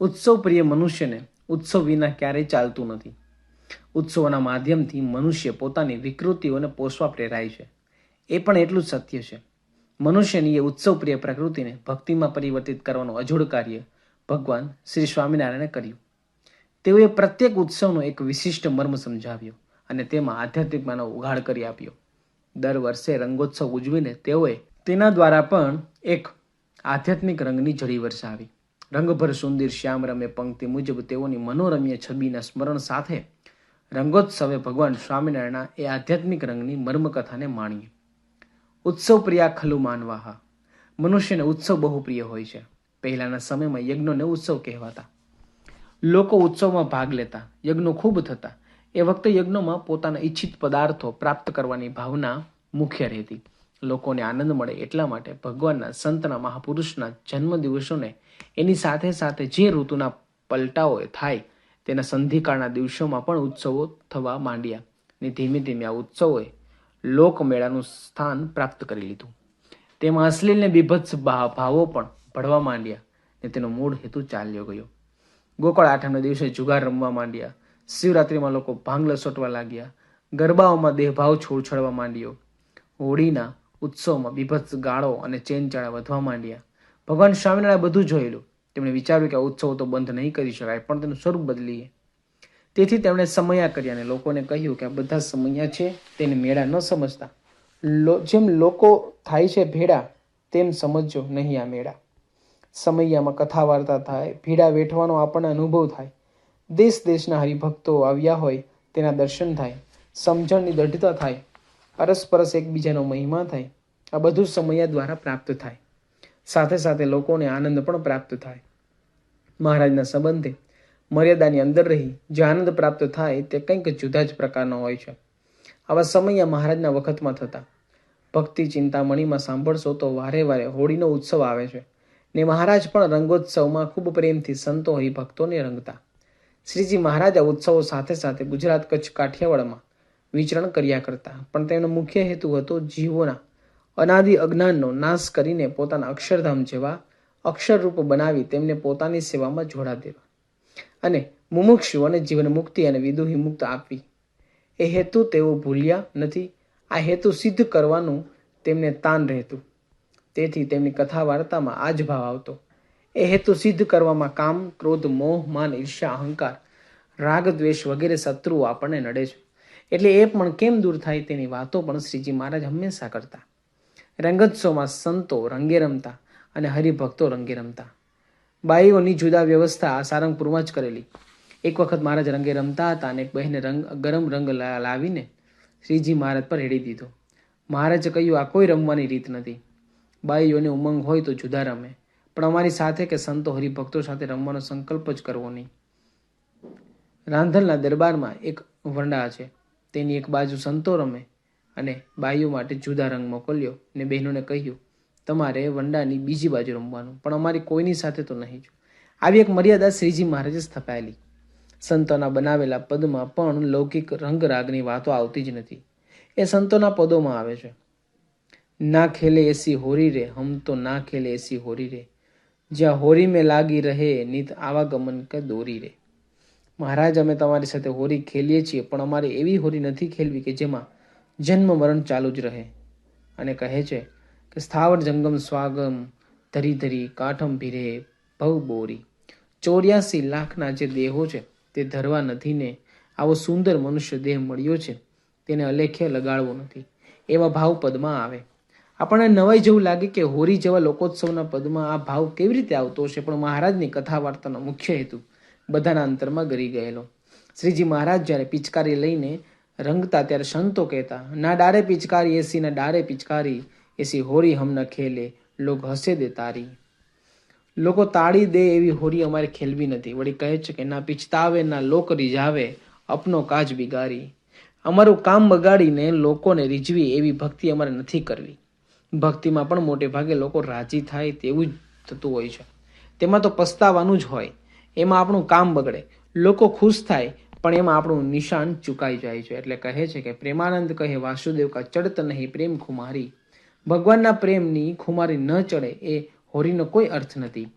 ઉત્સવ પ્રિય મનુષ્યને ઉત્સવ વિના ક્યારેય ચાલતું નથી. ઉત્સવોના માધ્યમથી મનુષ્ય પોતાની વિકૃતિઓને પોષવા પ્રેરાય છે. એ પણ એટલું જ સત્ય છે. મનુષ્યની એ ઉત્સવ પ્રિય પ્રકૃતિને ભક્તિમાં પરિવર્તિત કરવાનું અજોડ કાર્ય ભગવાન શ્રી સ્વામિનારાયણે કર્યું. તેઓએ પ્રત્યેક ઉત્સવનો એક વિશિષ્ટ મર્મ સમજાવ્યો અને તેમાં આધ્યાત્મિકમાંનો ઉઘાડ કરી આપ્યો. દર વર્ષે રંગોત્સવ ઉજવીને તેઓએ તેના દ્વારા પણ એક આધ્યાત્મિક રંગની જડી વરસાવી. રંગભર સુંદર શ્યામ રમે પંક્તિ મુજબ તેઓની મનોરમ્ય છબીના સ્મરણ સાથે રંગોત્સવે ભગવાન સ્વામિનારાયણના એ આધ્યાત્મિક રંગની મર્મકથાને માણીએ. ઉત્સવ પ્રિયા ખલુ માનવાહા. મનુષ્યને ઉત્સવ બહુ પ્રિય હોય છે. પહેલાના સમયમાં યજ્ઞોને ઉત્સવ કહેવાતા. લોકો ઉત્સવમાં ભાગ લેતા, યજ્ઞો ખૂબ થતા. એ વખતે યજ્ઞોમાં પોતાના ઈચ્છિત પદાર્થો પ્રાપ્ત કરવાની ભાવના મુખ્ય રહેતી. લોકોને આનંદ મળે એટલા માટે ભગવાનના સંતના મહાપુરુષના જન્મદિવસોને એની સાથે સાથે જે ઋતુના પલટાઓ થાય તેના સંધિકાળના દિવસોમાં પણ ઉત્સવો થવા માંડ્યા ને ધીમે ધીમે આ ઉત્સવોએ લોકમેળાનું સ્થાન પ્રાપ્ત કરી લીધું. તેમાં અશ્લીલ ને બીભત્સ ભાવો પણ ભળવા માંડ્યા ને તેનો મૂળ હેતુ ચાલ્યો ગયો. ગોકળ આઠમના દિવસે જુગાર રમવા માંડ્યા, શિવરાત્રિમાં લોકો ભાંગ લસોટવા લાગ્યા, ગરબાઓમાં દેહભાવ છોડછડવા માંડ્યો, હોળીના ઉત્સવમાં બીભત્સ ગાળો અને ચેનચાળા વધવા માંડ્યા. ભગવાન સ્વામિનારાયણ બધું જોયેલું. તેમણે વિચાર્યું કે આ ઉત્સવ તો બંધ નહીં કરી શકાય, પણ તેનું સ્વરૂપ બદલીએ. તેથી તેમણે સમયા કર્યા અને લોકોને કહ્યું કે આ બધા સમયા છે, તેને મેળા ન સમજતા. જેમ લોકો થાય છે ભેડા તેમ સમજજો નહીં આ મેળા. સમૈયામાં કથા વાર્તા થાય ભીડા વેઠવાનો આપણને અનુભવ થાય. દેશ દેશના હરિભક્તો આવ્યા હોય, તેના દર્શન થાય. સમજણની દઢતા થાય. અરસપરસ એકબીજાનો મહિમા થાય. આ બધું સમયા દ્વારા પ્રાપ્ત થાય. સાથે સાથે લોકોને આનંદ પણ પ્રાપ્ત થાય. મહારાજના સંબંધે મર્યાદાની અંદર રહી જે આનંદ પ્રાપ્ત થાય તે કંઈક જુદા જ પ્રકારનો હોય છે. આવા સમયા મહારાજના વખતમાં થતા. ભક્તિ ચિંતામણીમાં સાંભળશો તો વારે વારે હોળીનો ઉત્સવ આવે છે. ને મહારાજ પણ રંગોત્સવમાં ખૂબ પ્રેમથી સંતો હરિભક્તોને રંગતા. શ્રીજી મહારાજ આ ઉત્સવો સાથે સાથે ગુજરાત કચ્છ કાઠિયાવાડમાં વિચરણ કર્યા કરતા. પણ તેમનો મુખ્ય હેતુ હતો જીવોના અનાદિ અજ્ઞાનનો નાશ કરીને પોતાના અક્ષરધામ જેવા અક્ષરરૂપ બનાવી તેમને પોતાની સેવામાં જોડા દેવા. અને મુમુક્ષુઓને જીવન મુક્તિ અને વિદુહી મુક્ત આપવી. એ હેતુ તેઓ ભૂલ્યા નથી. આ હેતુ સિદ્ધ કરવાનું તેમને તાન રહેતું. તેથી તેમની કથા વાર્તામાં આ જ ભાવ આવતો. એ હેતુ સિદ્ધ કરવામાં કામ, ક્રોધ, મોહ, માન, ઈર્ષ્યા, અહંકાર, રાગ, દ્વેષ વગેરે શત્રુઓ આપણને નડે છે. એટલે એ પણ કેમ દૂર થાય તેની વાતો પણ શ્રીજી મહારાજ હંમેશા કરતા. રંગોત્સવમાં સંતો રંગે રમતા અને હરિભક્તો રંગે રમતા. બાઈઓની જુદા વ્યવસ્થા સારંગપુરમાં જ કરેલી. એક વખત મહારાજ રંગે રમતા હતા અને એક બહેને રંગ, ગરમ રંગ લાવીને શ્રીજી મહારાજ પર રેડી દીધો. મહારાજે કહ્યું, આ કોઈ રમવાની રીત નથી. બાઈઓને ઉમંગ હોય તો જુદા રમે. પણ અમારી સાથે કે સંતો હરિભક્તો સાથે રમવાનો સંકલ્પ જ કરવો નહીં. રાંધણના દરબારમાં એક વંડા છે. તેની એક બાજુ સંતો રમે અને બાઈઓ માટે જુદા રંગ મોકલ્યો ને બહેનોને કહ્યું, તમારે વંડાની બીજી બાજુ રમવાનું, પણ અમારી કોઈની સાથે તો નહીં જો. આવી એક મર્યાદા શ્રીજી મહારાજે સ્થપાયેલી. સંતોના બનાવેલા પદમાં પણ લૌકિક રંગરાગની વાતો આવતી જ નથી. એ સંતોના પદોમાં આવે છે. ના ખેલે એસી હોરી રે, હમ તો ના ખેલે એસી હોરી રે. જ્યાં હોરી મેં લાગી રહે, નિત આવાગમન કે દોરી રે. મહારાજ, અમે તમારી સાથે હોરી ખેલીએ છીએ, પણ અમારે એવી હોરી નથી ખેલવી કે જેમાં જન્મ મરણ ચાલુ જ રહે. અને કહે છે કે સ્થાવર જંગમ સ્વાગમ, ધરી ધરી કાઠમ ભીરે, ભવ બોરી. ચોર્યાસી લાખના જે દેહો છે, તે ધરવા નથી ને આવો સુંદર મનુષ્ય દેહ મળ્યો છે, તેને અલેખ્ય લગાડવો નથી. એવા ભાવ પદમાં આવે. આપણને નવાઈ જેવું લાગે કે હોરી જેવા લોકોત્સવના પદમાં આ ભાવ કેવી રીતે આવતો હશે, પણ મહારાજની કથા વાર્તાનો મુખ્ય હેતુ બધાના અંતરમાં ગરી ગયેલો. શ્રીજી મહારાજ જ્યારે પિચકારી લઈને રંગતા ત્યારે સંતો કહેતા, ના ડારે પિચકારી એસી ના ડારે પિચકારી એસી હોરી હમ ખેલે લોક હસે દે તારી. લોકો તાળી દે એવી હોરી અમારે ખેલવી નથી. વળી કહે છે કે, ના પિચતાવે, ના લોક રીઝાવે અપનો કાજ બિગારી. અમારું કામ બગાડીને લોકોને રીઝવી એવી ભક્તિ અમારે નથી કરવી. ભક્તિમાં પણ મોટે ભાગે લોકો રાજી થાય તેવું જ થતું હોય છે. તેમાં તો પસ્તાવાનું જ હોય. એમાં આપણું કામ બગડે. લોકો ખુશ થાય, પણ એમાં આપણું નિશાન ચૂકાઈ જાય છે. એટલે કહે છે કે પ્રેમાનંદ કહે, વાસુદેવ કા ચડત નહીં પ્રેમ ખુમારી. ભગવાનના પ્રેમની ખુમારી ન ચડે એ હોરીનો કોઈ અર્થ નથી.